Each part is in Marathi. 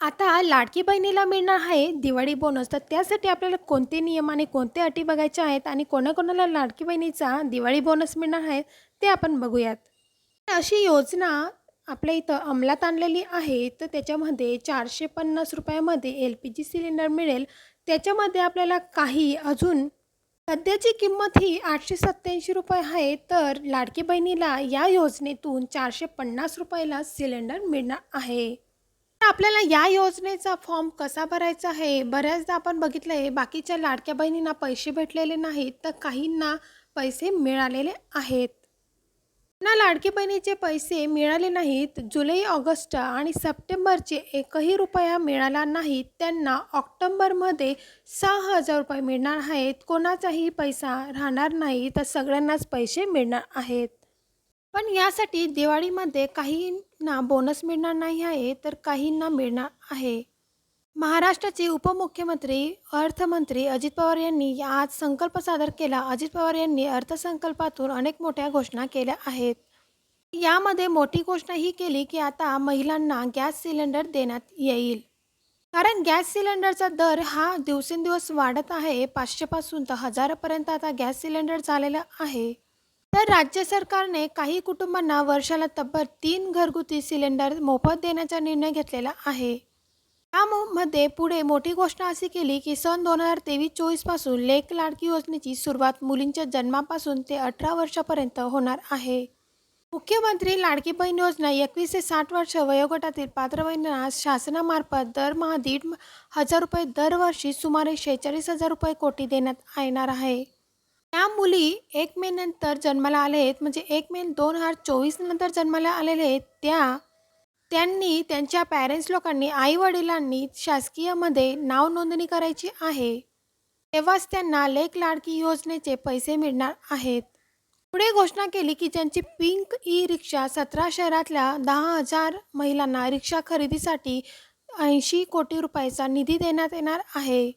आता लाडकी बहिणीला मिळणार आहे दिवाळी बोनस तर त्यासाठी आपल्याला कोणते नियम आणि कोणते अटी बघायचे आहेत आणि कोणाकोणाला लाडकी बहिणीचा दिवाळी बोनस मिळणार आहे ते आपण बघूयात. अशी योजना आपल्या इथं अंमलात आणलेली आहे. तर त्याच्यामध्ये चारशे पन्नास रुपयामध्ये एल पी जी सिलेंडर मिळेल. त्याच्यामध्ये आपल्याला काही अजून सध्याची किंमत ही आठशे सत्त्याऐंशी रुपये आहे. तर लाडकी बहिणीला या योजनेतून चारशे पन्नास रुपयाला सिलेंडर मिळणार आहे. आपल्याला या योजनेचा फॉर्म कसा भरायचा आहे? बऱ्याचदा आपण बघितलं आहे बाकीच्या लाडक्या बहिणींना पैसे भेटलेले नाहीत तर काहींना पैसे मिळालेले आहेत. ना लाडकी बहिणीचे पैसे मिळाले नाहीत जुलै ऑगस्ट आणि सप्टेंबरचे एकही रुपया मिळाला नाहीत त्यांना ऑक्टोंबरमध्ये सहा हजार रुपये मिळणार आहेत. कोणाचाही पैसा राहणार नाही तर सगळ्यांनाच पैसे मिळणार आहेत. पण यासाठी दिवाळीमध्ये काहींना बोनस मिळणार नाही आहे तर काहींना मिळणार आहे. महाराष्ट्राचे उपमुख्यमंत्री अर्थमंत्री अजित पवार यांनी आज संकल्प सादर केला. अजित पवार यांनी अर्थसंकल्पातून अनेक मोठ्या घोषणा केल्या आहेत. यामध्ये मोठी घोषणा ही केली की आता महिलांना गॅस सिलेंडर देण्यात येईल. कारण गॅस सिलेंडरचा दर हा दिवसेंदिवस वाढत आहे. पाचशेपासून तर हजारापर्यंत आता गॅस सिलेंडर झालेला आहे. तर राज्य सरकारने काही कुटुंबांना वर्षाला तब्बल तीन घरगुती सिलेंडर मोफत देण्याचा निर्णय घेतलेला आहे. यामध्ये पुढे मोठी घोषणा अशी केली की सन दोन हजार तेवीस चोवीसपासून लेख लाडकी योजनेची सुरुवात मुलींच्या जन्मापासून ते अठरा वर्षापर्यंत होणार आहे. मुख्यमंत्री लाडकी बहीण योजना एकवीस ते साठ वर्ष वयोगटातील पात्र बहिणींना शासनामार्फत दरमहा दीड हजार रुपये दरवर्षी सुमारे शेहेचाळीस हजार रुपये कोटी देण्यात येणार आहे. त्या मुली एक मे नंतर जन्माला आले आहेत म्हणजे एक मे दोन हजार चोवीस नंतर जन्माला आलेले आहेत. त्या त्यांनी त्यांच्या पॅरेंट्स लोकांनी आई वडिलांनी शासकीयमध्ये नाव नोंदणी करायची आहे. तेव्हाच त्यांना लेख लाडकी योजनेचे पैसे मिळणार आहेत. पुढे घोषणा केली की ज्यांची पिंक ई रिक्षा सतरा शहरातल्या दहा हजार महिलांना रिक्षा खरेदीसाठी ऐंशी कोटी रुपयाचा निधी देण्यात येणार आहे.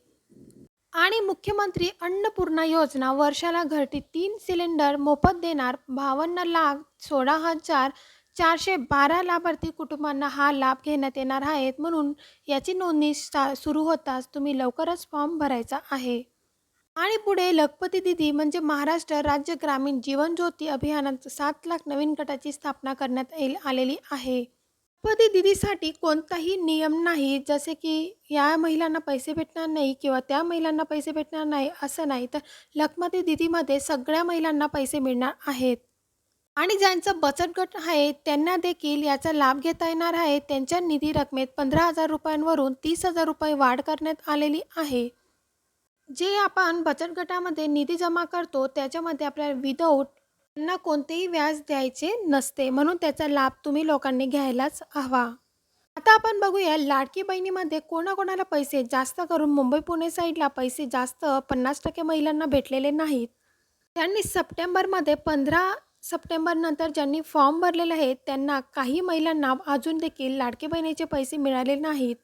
आणि मुख्यमंत्री अन्नपूर्णा योजना वर्षाला घरटी तीन सिलेंडर मोफत देणार बावन्न लाख सोळा हजार चारशे बारा लाभार्थी कुटुंबांना हा लाभ घेण्यात येणार आहेत म्हणून याची नोंदणी सुरू होताच तुम्ही लवकरच फॉर्म भरायचा आहे. आणि पुढे लखपती दिदी म्हणजे महाराष्ट्र राज्य ग्रामीण जीवन ज्योती अभियानात सात लाख नवीन गटाची स्थापना करण्यात येईल आलेली आहे. पदी दिदीसाठी कोणताही नियम नाही जसे की या महिलांना पैसे भेटणार नाही किंवा त्या महिलांना पैसे भेटणार नाही असं नाही. तर लखमती दिदीमध्ये सगळ्या महिलांना पैसे मिळणार आहेत. आणि ज्यांचं बचत गट आहे त्यांना देखील याचा लाभ घेता येणार आहे. त्यांच्या निधी रकमेत पंधरा हजार रुपयांवरून तीस हजार रुपये वाढ करण्यात आलेली आहे. जे आपण बचत गटामध्ये निधी जमा करतो त्याच्यामध्ये आपल्याला विदाऊट त्यांना कोणतेही व्याज द्यायचे नसते म्हणून त्याचा लाभ तुम्ही लोकांनी घ्यायलाच हवा. आता आपण बघूया लाडकी बहिणीमध्ये कोणाकोणाला पैसे जास्त करून मुंबई पुणे साईडला पैसे जास्त पन्नास टक्के महिलांना भेटलेले नाहीत. त्यांनी सप्टेंबरमध्ये पंधरा सप्टेंबरनंतर ज्यांनी फॉर्म भरलेले आहेत त्यांना काही महिलांना अजून देखील लाडकी बहिणीचे पैसे मिळाले नाहीत.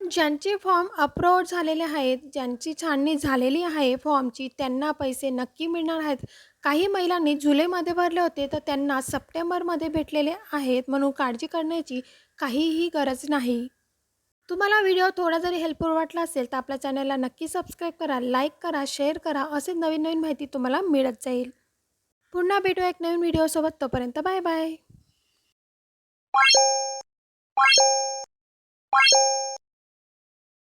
ज्यांचे फॉर्म अप्रूव्ह झालेले आहेत ज्यांची छाननी झालेली आहे फॉर्मची त्यांना पैसे नक्की मिळणार आहेत. काही महिलांनी जुलैमध्ये भरले होते तर त्यांना सप्टेंबरमध्ये भेटलेले आहेत म्हणून काळजी करण्याची काहीही गरज नाही. तुम्हाला व्हिडिओ थोडा जरी हेल्पफुल वाटला असेल तर आपल्या चॅनलला नक्की सबस्क्राईब करा लाईक करा शेअर करा असे नवीन नवीन माहिती तुम्हाला मिळत जाईल. पुन्हा भेटू एक नवीन व्हिडिओसोबत तोपर्यंत बाय बाय